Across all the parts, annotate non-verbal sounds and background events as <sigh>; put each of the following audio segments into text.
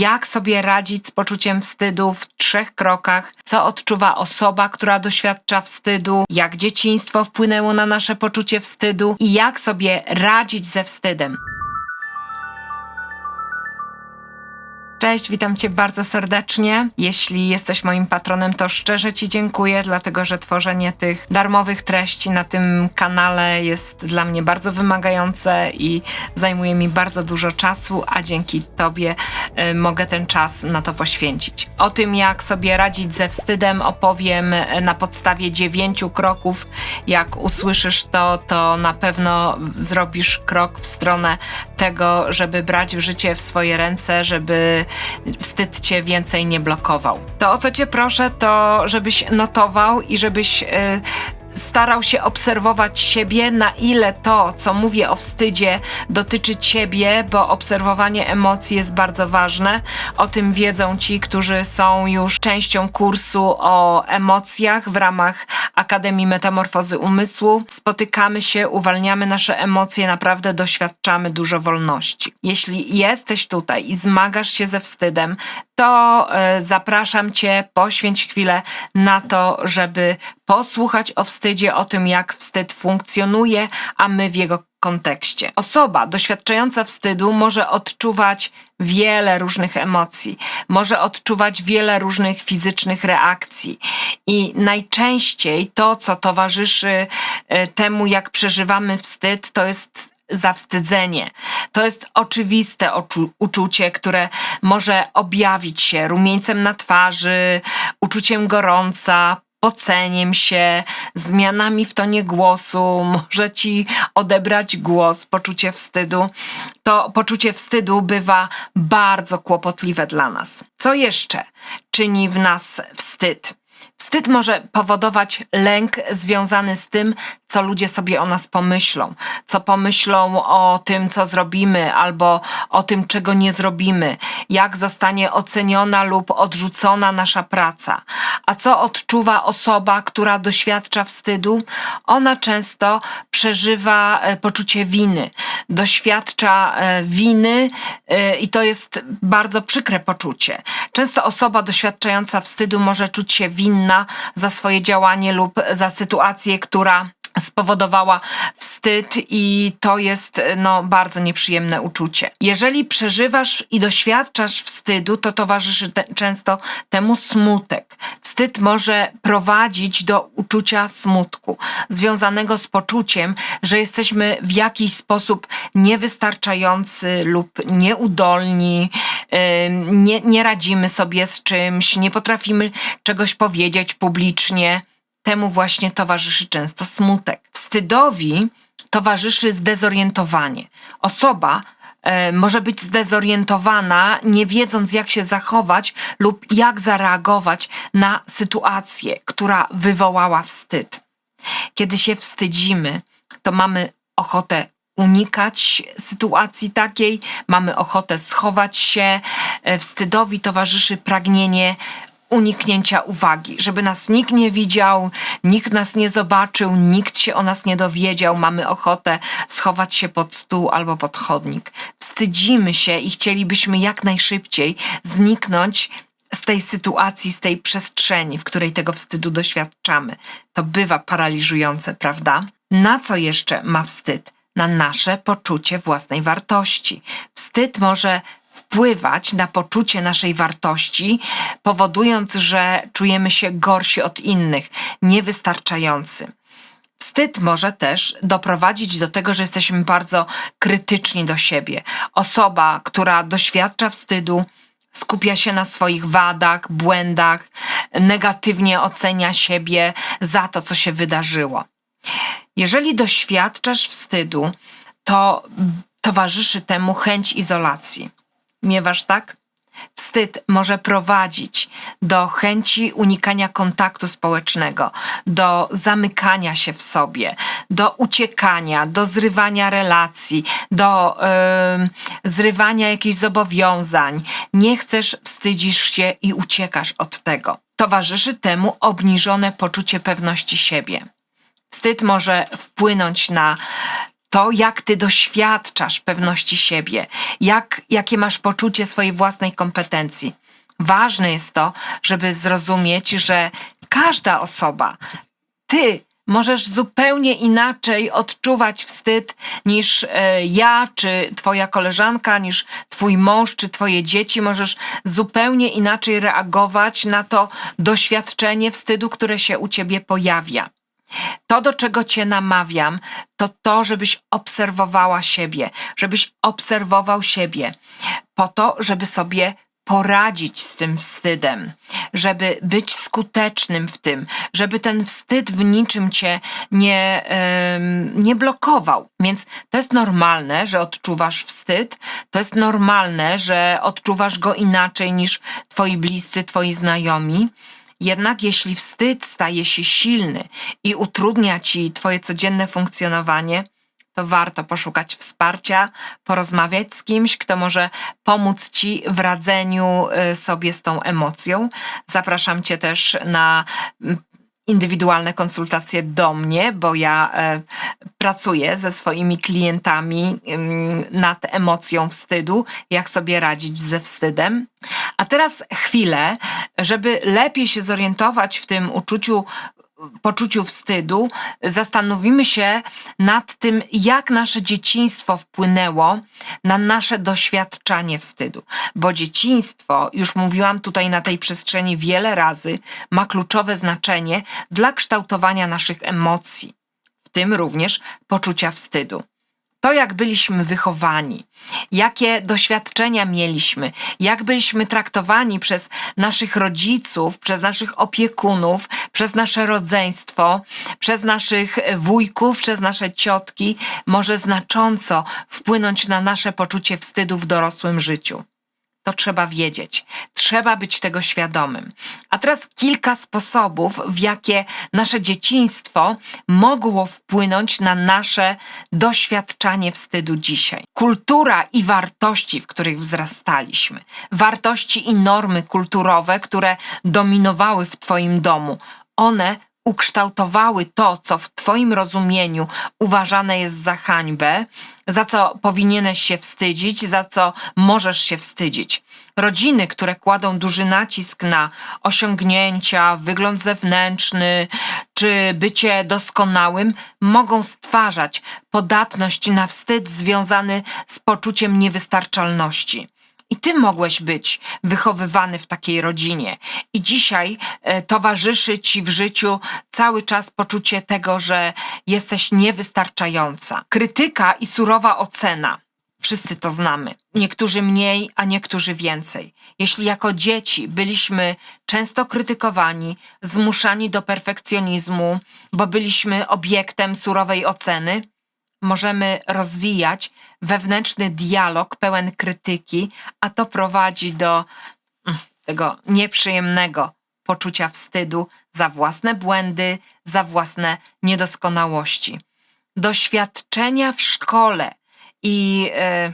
jak sobie radzić z poczuciem wstydu w trzech krokach, co odczuwa osoba, która doświadcza wstydu, jak dzieciństwo wpłynęło na nasze poczucie wstydu i jak sobie radzić ze wstydem. Cześć, witam Cię bardzo serdecznie. Jeśli jesteś moim patronem, to szczerze Ci dziękuję, dlatego że tworzenie tych darmowych treści na tym kanale jest dla mnie bardzo wymagające i zajmuje mi bardzo dużo czasu, a dzięki Tobie y, mogę ten czas na to poświęcić. O tym, jak sobie radzić ze wstydem, opowiem y, na podstawie dziewięciu kroków. Jak usłyszysz to, to na pewno zrobisz krok w stronę tego, żeby brać w życie w swoje ręce, żeby wstyd cię więcej nie blokował. To o co cię proszę, to żebyś notował i żebyś. Starał się obserwować siebie, na ile to, co mówię o wstydzie, dotyczy ciebie, bo obserwowanie emocji jest bardzo ważne. O tym wiedzą ci, którzy są już częścią kursu o emocjach w ramach Akademii Metamorfozy Umysłu. Spotykamy się, uwalniamy nasze emocje, naprawdę doświadczamy dużo wolności. Jeśli jesteś tutaj i zmagasz się ze wstydem, to e, zapraszam Cię, poświęć chwilę na to, żeby posłuchać o wstydzie, o tym, jak wstyd funkcjonuje, a my w jego kontekście. Osoba doświadczająca wstydu może odczuwać wiele różnych emocji, może odczuwać wiele różnych fizycznych reakcji i najczęściej to, co towarzyszy e, temu, jak przeżywamy wstyd, to jest zawstydzenie. To jest oczywiste uczucie, które może objawić się rumieńcem na twarzy, uczuciem gorąca, poceniem się, zmianami w tonie głosu, <laughs> może ci odebrać głos, poczucie wstydu. To poczucie wstydu bywa bardzo kłopotliwe dla nas. Co jeszcze czyni w nas wstyd? Wstyd może powodować lęk związany z tym, co ludzie sobie o nas pomyślą, co pomyślą o tym, co zrobimy, albo o tym, czego nie zrobimy, jak zostanie oceniona lub odrzucona nasza praca. A co odczuwa osoba, która doświadcza wstydu? Ona często przeżywa e, poczucie winy, doświadcza e, winy e, i to jest bardzo przykre poczucie. Często osoba doświadczająca wstydu może czuć się winna za swoje działanie lub za sytuację, która spowodowała wstyd i to jest no, bardzo nieprzyjemne uczucie. Jeżeli przeżywasz i doświadczasz wstydu, to towarzyszy te, często temu smutek. Wstyd może prowadzić do uczucia smutku, związanego z poczuciem, że jesteśmy w jakiś sposób niewystarczający lub nieudolni, ym, nie, nie radzimy sobie z czymś, nie potrafimy czegoś powiedzieć publicznie temu właśnie towarzyszy często smutek. Wstydowi towarzyszy zdezorientowanie. Osoba e, może być zdezorientowana, nie wiedząc jak się zachować lub jak zareagować na sytuację, która wywołała wstyd. Kiedy się wstydzimy, to mamy ochotę unikać sytuacji takiej, mamy ochotę schować się. E, Wstydowi towarzyszy pragnienie uniknięcia uwagi, żeby nas nikt nie widział, nikt nas nie zobaczył, nikt się o nas nie dowiedział. Mamy ochotę schować się pod stół albo pod chodnik. Wstydzimy się i chcielibyśmy jak najszybciej zniknąć z tej sytuacji, z tej przestrzeni, w której tego wstydu doświadczamy. To bywa paraliżujące, prawda? Na co jeszcze ma wstyd? Na nasze poczucie własnej wartości. Wstyd może wpływać na poczucie naszej wartości, powodując, że czujemy się gorsi od innych, niewystarczający. Wstyd może też doprowadzić do tego, że jesteśmy bardzo krytyczni do siebie. Osoba, która doświadcza wstydu, skupia się na swoich wadach, błędach, negatywnie ocenia siebie za to, co się wydarzyło. Jeżeli doświadczasz wstydu, to towarzyszy temu chęć izolacji. Miewasz tak? Wstyd może prowadzić do chęci unikania kontaktu społecznego, do zamykania się w sobie, do uciekania, do zrywania relacji, do em, zrywania jakichś zobowiązań. Nie chcesz, wstydzisz się i uciekasz od tego. Towarzyszy temu obniżone poczucie pewności siebie. Wstyd może wpłynąć na to, jak ty doświadczasz pewności siebie, jak, jakie masz poczucie swojej własnej kompetencji. Ważne jest to, żeby zrozumieć, że każda osoba, ty możesz zupełnie inaczej odczuwać wstyd niż e, ja, czy twoja koleżanka, niż twój mąż, czy twoje dzieci. Możesz zupełnie inaczej reagować na to doświadczenie wstydu, które się u ciebie pojawia. To, do czego Cię namawiam, to to, żebyś obserwowała siebie, żebyś obserwował siebie, po to, żeby sobie poradzić z tym wstydem, żeby być skutecznym w tym, żeby ten wstyd w niczym cię nie, em, nie blokował. Więc to jest normalne, że odczuwasz wstyd, to jest normalne, że odczuwasz go inaczej niż twoi bliscy, twoi znajomi. Jednak jeśli wstyd staje się silny i utrudnia ci twoje codzienne funkcjonowanie, to warto poszukać wsparcia, porozmawiać z kimś, kto może pomóc ci w radzeniu y, sobie z tą emocją. Zapraszam cię też na indywidualne konsultacje do mnie, bo ja e, pracuję ze swoimi klientami nad emocją wstydu, jak sobie radzić ze wstydem. A teraz chwilę, żeby lepiej się zorientować w tym uczuciu poczuciu wstydu, zastanowimy się nad tym, jak nasze dzieciństwo wpłynęło na nasze doświadczanie wstydu. Bo dzieciństwo, już mówiłam tutaj na tej przestrzeni wiele razy, ma kluczowe znaczenie dla kształtowania naszych emocji, w tym również poczucia wstydu to, jak byliśmy wychowani, jakie doświadczenia mieliśmy, jak byliśmy traktowani przez naszych rodziców, przez naszych opiekunów, przez nasze rodzeństwo, przez naszych wujków, przez nasze ciotki, może znacząco wpłynąć na nasze poczucie wstydu w dorosłym życiu to trzeba wiedzieć. Trzeba być tego świadomym. A teraz kilka sposobów, w jakie nasze dzieciństwo mogło wpłynąć na nasze doświadczanie wstydu dzisiaj. Kultura i wartości, w których wzrastaliśmy, wartości i normy kulturowe, które dominowały w Twoim domu, one ukształtowały to, co w Twoim rozumieniu uważane jest za hańbę, za co powinieneś się wstydzić, za co możesz się wstydzić. Rodziny, które kładą duży nacisk na osiągnięcia, wygląd zewnętrzny czy bycie doskonałym, mogą stwarzać podatność na wstyd związany z poczuciem niewystarczalności. I ty mogłeś być wychowywany w takiej rodzinie. I dzisiaj e, towarzyszy ci w życiu cały czas poczucie tego, że jesteś niewystarczająca. Krytyka i surowa ocena. Wszyscy to znamy. Niektórzy mniej, a niektórzy więcej. Jeśli jako dzieci byliśmy często krytykowani, zmuszani do perfekcjonizmu, bo byliśmy obiektem surowej oceny, możemy rozwijać wewnętrzny dialog pełen krytyki, a to prowadzi do mm, tego nieprzyjemnego poczucia wstydu za własne błędy, za własne niedoskonałości. Doświadczenia w szkole i e,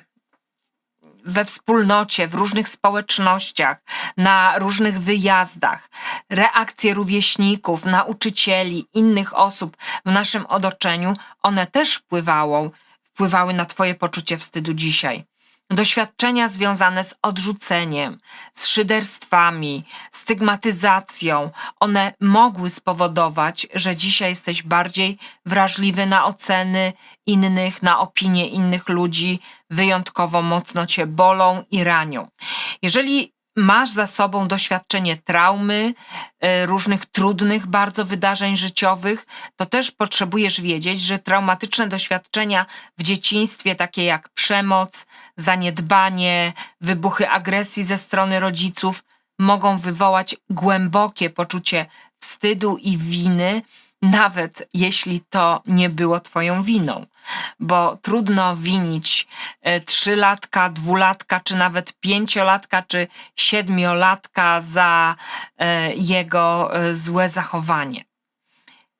we wspólnocie, w różnych społecznościach, na różnych wyjazdach, reakcje rówieśników, nauczycieli, innych osób w naszym otoczeniu, one też wpływało, wpływały na Twoje poczucie wstydu dzisiaj. Doświadczenia związane z odrzuceniem, z szyderstwami, stygmatyzacją, one mogły spowodować, że dzisiaj jesteś bardziej wrażliwy na oceny innych, na opinie innych ludzi, wyjątkowo mocno cię bolą i ranią. Jeżeli masz za sobą doświadczenie traumy, y, różnych trudnych bardzo wydarzeń życiowych, to też potrzebujesz wiedzieć, że traumatyczne doświadczenia w dzieciństwie, takie jak przemoc, zaniedbanie, wybuchy agresji ze strony rodziców, mogą wywołać głębokie poczucie wstydu i winy, nawet jeśli to nie było Twoją winą bo trudno winić e, trzylatka, dwulatka, czy nawet pięciolatka, czy siedmiolatka za e, jego e, złe zachowanie.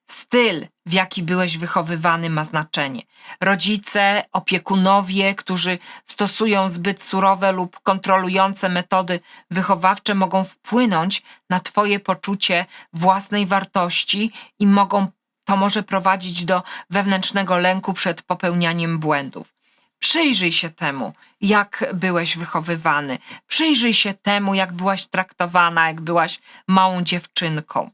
Styl, w jaki byłeś wychowywany, ma znaczenie. Rodzice, opiekunowie, którzy stosują zbyt surowe lub kontrolujące metody wychowawcze, mogą wpłynąć na Twoje poczucie własnej wartości i mogą to może prowadzić do wewnętrznego lęku przed popełnianiem błędów. Przyjrzyj się temu, jak byłeś wychowywany. Przyjrzyj się temu, jak byłaś traktowana, jak byłaś małą dziewczynką.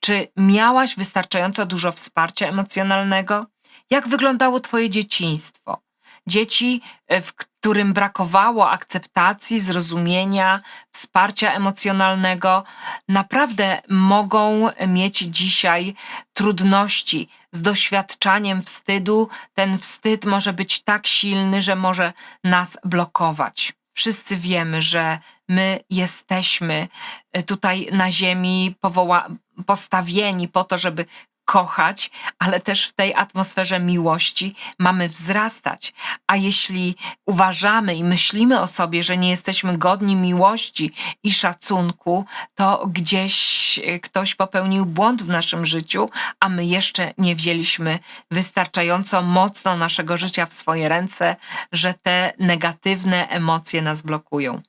Czy miałaś wystarczająco dużo wsparcia emocjonalnego? Jak wyglądało Twoje dzieciństwo? Dzieci, e, w którym brakowało akceptacji, zrozumienia, wsparcia emocjonalnego, naprawdę mogą mieć dzisiaj trudności z doświadczaniem wstydu. Ten wstyd może być tak silny, że może nas blokować. Wszyscy wiemy, że my jesteśmy e, tutaj na Ziemi powoła- postawieni po to, żeby kochać, ale też w tej atmosferze miłości mamy wzrastać. A jeśli uważamy i myślimy o sobie, że nie jesteśmy godni miłości i szacunku, to gdzieś e, ktoś popełnił błąd w naszym życiu, a my jeszcze nie wzięliśmy wystarczająco mocno naszego życia w swoje ręce, że te negatywne emocje nas blokują.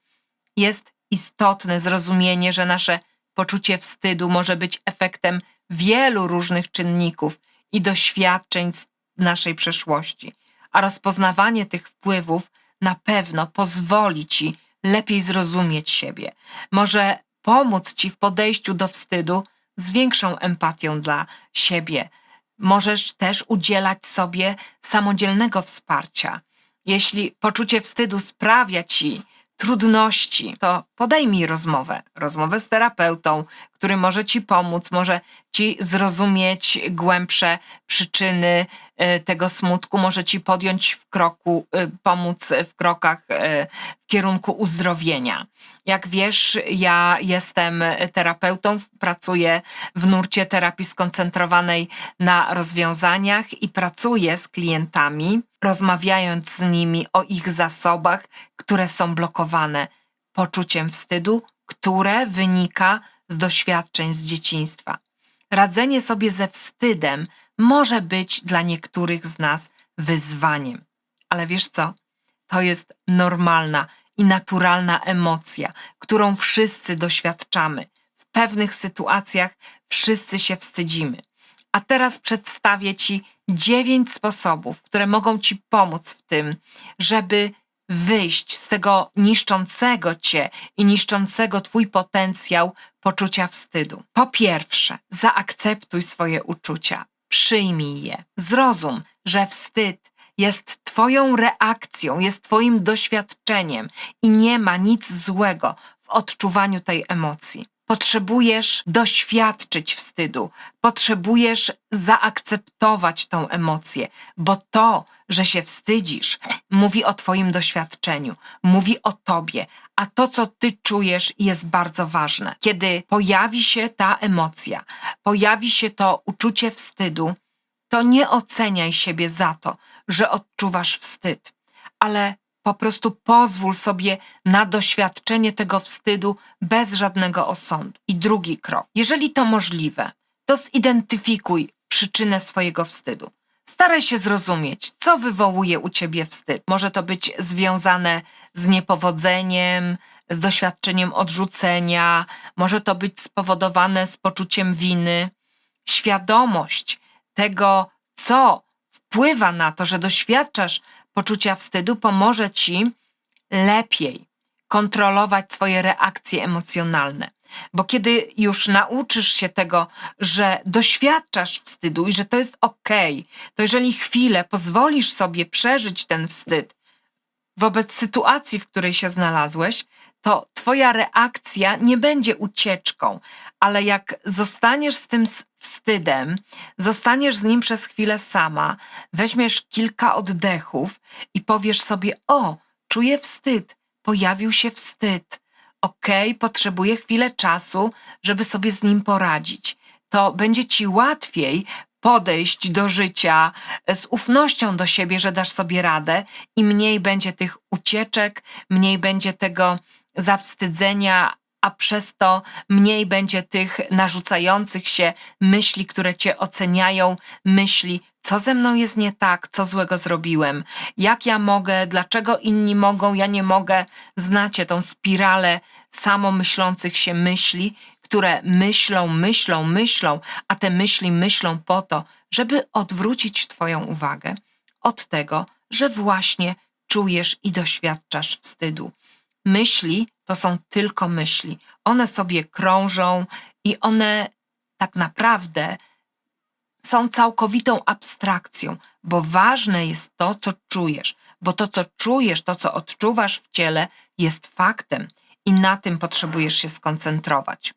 Jest istotne zrozumienie, że nasze poczucie wstydu może być efektem wielu różnych czynników i doświadczeń z naszej przeszłości, a rozpoznawanie tych wpływów na pewno pozwoli ci lepiej zrozumieć siebie. Może pomóc ci w podejściu do wstydu z większą empatią dla siebie. Możesz też udzielać sobie samodzielnego wsparcia. Jeśli poczucie wstydu sprawia ci trudności, to podejmij rozmowę. Rozmowę z terapeutą, który może ci pomóc, może ci zrozumieć głębsze przyczyny y, tego smutku, może ci podjąć w kroku, y, pomóc w krokach y, w kierunku uzdrowienia. Jak wiesz, ja jestem terapeutą, pracuję w nurcie terapii skoncentrowanej na rozwiązaniach i pracuję z klientami, rozmawiając z nimi o ich zasobach, które są blokowane poczuciem wstydu, które wynika z doświadczeń z dzieciństwa. Radzenie sobie ze wstydem może być dla niektórych z nas wyzwaniem. Ale wiesz co? To jest normalna i naturalna emocja, którą wszyscy doświadczamy. W pewnych sytuacjach wszyscy się wstydzimy. A teraz przedstawię Ci dziewięć sposobów, które mogą Ci pomóc w tym, żeby wyjść z tego niszczącego Cię i niszczącego Twój potencjał poczucia wstydu. Po pierwsze, zaakceptuj swoje uczucia, przyjmij je. Zrozum, że wstyd jest Twoją reakcją, jest Twoim doświadczeniem i nie ma nic złego w odczuwaniu tej emocji. Potrzebujesz doświadczyć wstydu, potrzebujesz zaakceptować tą emocję, bo to, że się wstydzisz, mówi o Twoim doświadczeniu, mówi o Tobie, a to, co Ty czujesz, jest bardzo ważne. Kiedy pojawi się ta emocja, pojawi się to uczucie wstydu, to nie oceniaj siebie za to, że odczuwasz wstyd, ale po prostu pozwól sobie na doświadczenie tego wstydu bez żadnego osądu. I drugi krok. Jeżeli to możliwe, to zidentyfikuj przyczynę swojego wstydu. Staraj się zrozumieć, co wywołuje u ciebie wstyd. Może to być związane z niepowodzeniem, z doświadczeniem odrzucenia, może to być spowodowane z poczuciem winy. Świadomość tego, co wpływa na to, że doświadczasz poczucia wstydu, pomoże ci lepiej kontrolować swoje reakcje emocjonalne. Bo kiedy już nauczysz się tego, że doświadczasz wstydu i że to jest ok, to jeżeli chwilę pozwolisz sobie przeżyć ten wstyd wobec sytuacji, w której się znalazłeś, to Twoja reakcja nie będzie ucieczką, ale jak zostaniesz z tym wstydem, zostaniesz z nim przez chwilę sama, weźmiesz kilka oddechów i powiesz sobie: O, czuję wstyd, pojawił się wstyd. Okej, potrzebuję chwilę czasu, żeby sobie z nim poradzić. To będzie ci łatwiej podejść do życia z ufnością do siebie, że dasz sobie radę i mniej będzie tych ucieczek, mniej będzie tego zawstydzenia, a przez to mniej będzie tych narzucających się myśli, które cię oceniają, myśli, co ze mną jest nie tak, co złego zrobiłem, jak ja mogę, dlaczego inni mogą, ja nie mogę. Znacie tą spiralę samomyślących się myśli, które myślą, myślą, myślą, a te myśli myślą po to, żeby odwrócić Twoją uwagę od tego, że właśnie czujesz i doświadczasz wstydu. Myśli to są tylko myśli. One sobie krążą i one tak naprawdę są całkowitą abstrakcją, bo ważne jest to, co czujesz, bo to, co czujesz, to, co odczuwasz w ciele, jest faktem i na tym potrzebujesz się skoncentrować.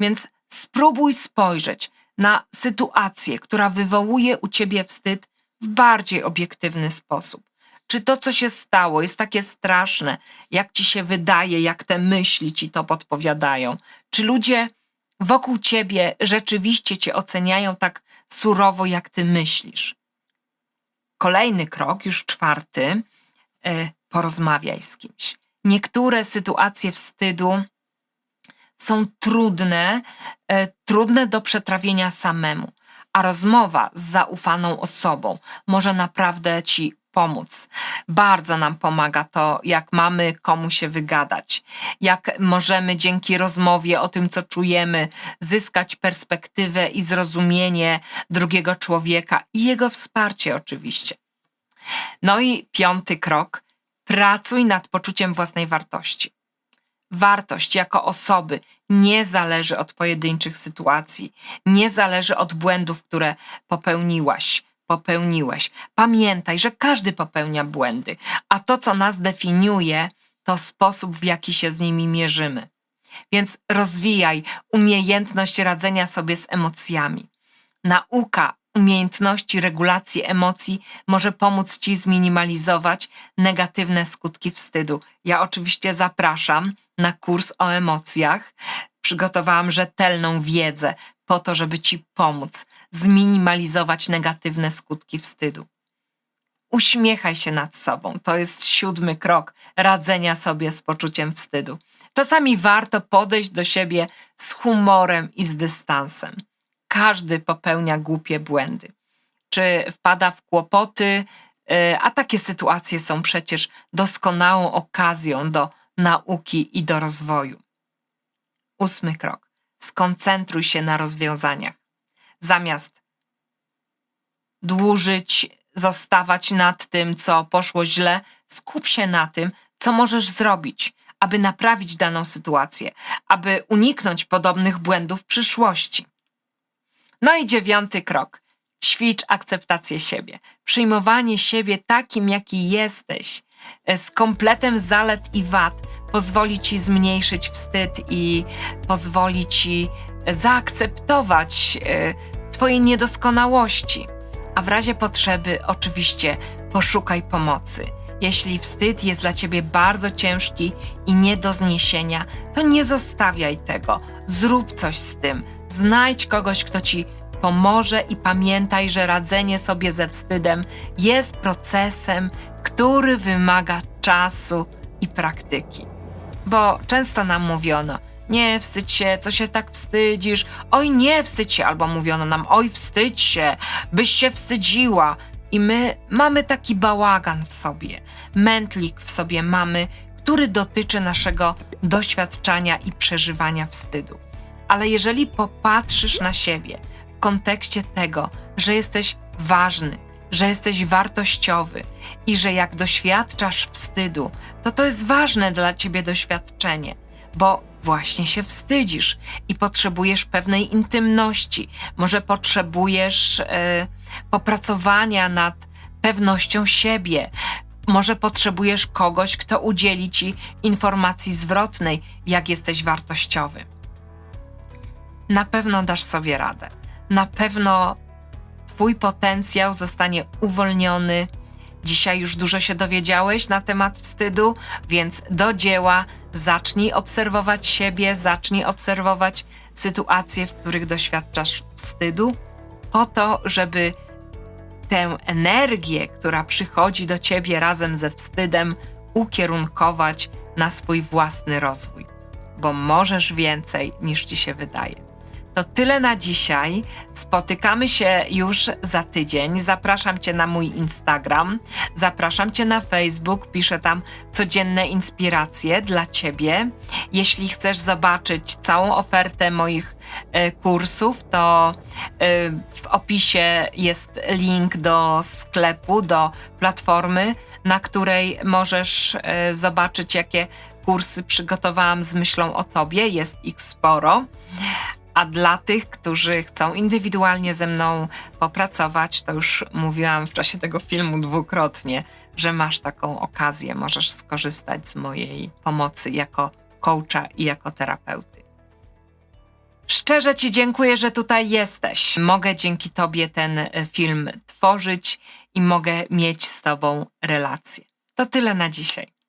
Więc spróbuj spojrzeć na sytuację, która wywołuje u ciebie wstyd w bardziej obiektywny sposób. Czy to, co się stało, jest takie straszne, jak ci się wydaje, jak te myśli ci to podpowiadają? Czy ludzie wokół ciebie rzeczywiście cię oceniają tak surowo, jak ty myślisz? Kolejny krok, już czwarty, e, porozmawiaj z kimś. Niektóre sytuacje wstydu są trudne, e, trudne do przetrawienia samemu, a rozmowa z zaufaną osobą może naprawdę ci pomóc. Bardzo nam pomaga to, jak mamy komu się wygadać, jak możemy dzięki rozmowie o tym, co czujemy, zyskać perspektywę i zrozumienie drugiego człowieka i jego wsparcie, oczywiście. No i piąty krok: pracuj nad poczuciem własnej wartości. Wartość jako osoby nie zależy od pojedynczych sytuacji, nie zależy od błędów, które popełniłaś popełniłeś. Pamiętaj, że każdy popełnia błędy, a to, co nas definiuje, to sposób, w jaki się z nimi mierzymy. Więc rozwijaj umiejętność radzenia sobie z emocjami. Nauka umiejętności regulacji emocji może pomóc Ci zminimalizować negatywne skutki wstydu. Ja oczywiście zapraszam na kurs o emocjach. Przygotowałam rzetelną wiedzę po to, żeby Ci pomóc zminimalizować negatywne skutki wstydu. Uśmiechaj się nad sobą. To jest siódmy krok radzenia sobie z poczuciem wstydu. Czasami warto podejść do siebie z humorem i z dystansem. Każdy popełnia głupie błędy. Czy wpada w kłopoty, y, a takie sytuacje są przecież doskonałą okazją do nauki i do rozwoju. Ósmy krok skoncentruj się na rozwiązaniach. Zamiast dłużyć, zostawać nad tym, co poszło źle, skup się na tym, co możesz zrobić, aby naprawić daną sytuację, aby uniknąć podobnych błędów w przyszłości. No i dziewiąty krok. Ćwicz akceptację siebie, przyjmowanie siebie takim, jaki jesteś, E, z kompletem zalet i wad pozwoli ci zmniejszyć wstyd i pozwoli ci zaakceptować e, Twoje niedoskonałości. A w razie potrzeby, oczywiście, poszukaj pomocy. Jeśli wstyd jest dla ciebie bardzo ciężki i nie do zniesienia, to nie zostawiaj tego. Zrób coś z tym. Znajdź kogoś, kto ci pomoże i pamiętaj, że radzenie sobie ze wstydem jest procesem, który wymaga czasu i praktyki. Bo często nam mówiono, nie wstydź się, co się tak wstydzisz, oj nie wstydź się, albo mówiono nam, oj wstydź się, byś się wstydziła. I my mamy taki bałagan w sobie, mętlik w sobie mamy, który dotyczy naszego doświadczania i przeżywania wstydu. Ale jeżeli popatrzysz na siebie kontekście tego, że jesteś ważny, że jesteś wartościowy i że jak doświadczasz wstydu, to to jest ważne dla ciebie doświadczenie, bo właśnie się wstydzisz i potrzebujesz pewnej intymności. Może potrzebujesz e, popracowania nad pewnością siebie. Może potrzebujesz kogoś, kto udzieli ci informacji zwrotnej, jak jesteś wartościowy. Na pewno dasz sobie radę. Na pewno Twój potencjał zostanie uwolniony. Dzisiaj już dużo się dowiedziałeś na temat wstydu, więc do dzieła zacznij obserwować siebie, zacznij obserwować sytuacje, w których doświadczasz wstydu, po to, żeby tę energię, która przychodzi do ciebie razem ze wstydem, ukierunkować na swój własny rozwój, bo możesz więcej niż ci się wydaje. To tyle na dzisiaj. Spotykamy się już za tydzień. Zapraszam Cię na mój Instagram, zapraszam Cię na Facebook. Piszę tam codzienne inspiracje dla Ciebie. Jeśli chcesz zobaczyć całą ofertę moich e, kursów, to e, w opisie jest link do sklepu, do platformy, na której możesz e, zobaczyć, jakie kursy przygotowałam z myślą o Tobie. Jest ich sporo. A dla tych, którzy chcą indywidualnie ze mną popracować, to już mówiłam w czasie tego filmu dwukrotnie, że masz taką okazję, możesz skorzystać z mojej pomocy jako coacha i jako terapeuty. Szczerze Ci dziękuję, że tutaj jesteś. Mogę dzięki Tobie ten e, film tworzyć i mogę mieć z Tobą relację. To tyle na dzisiaj.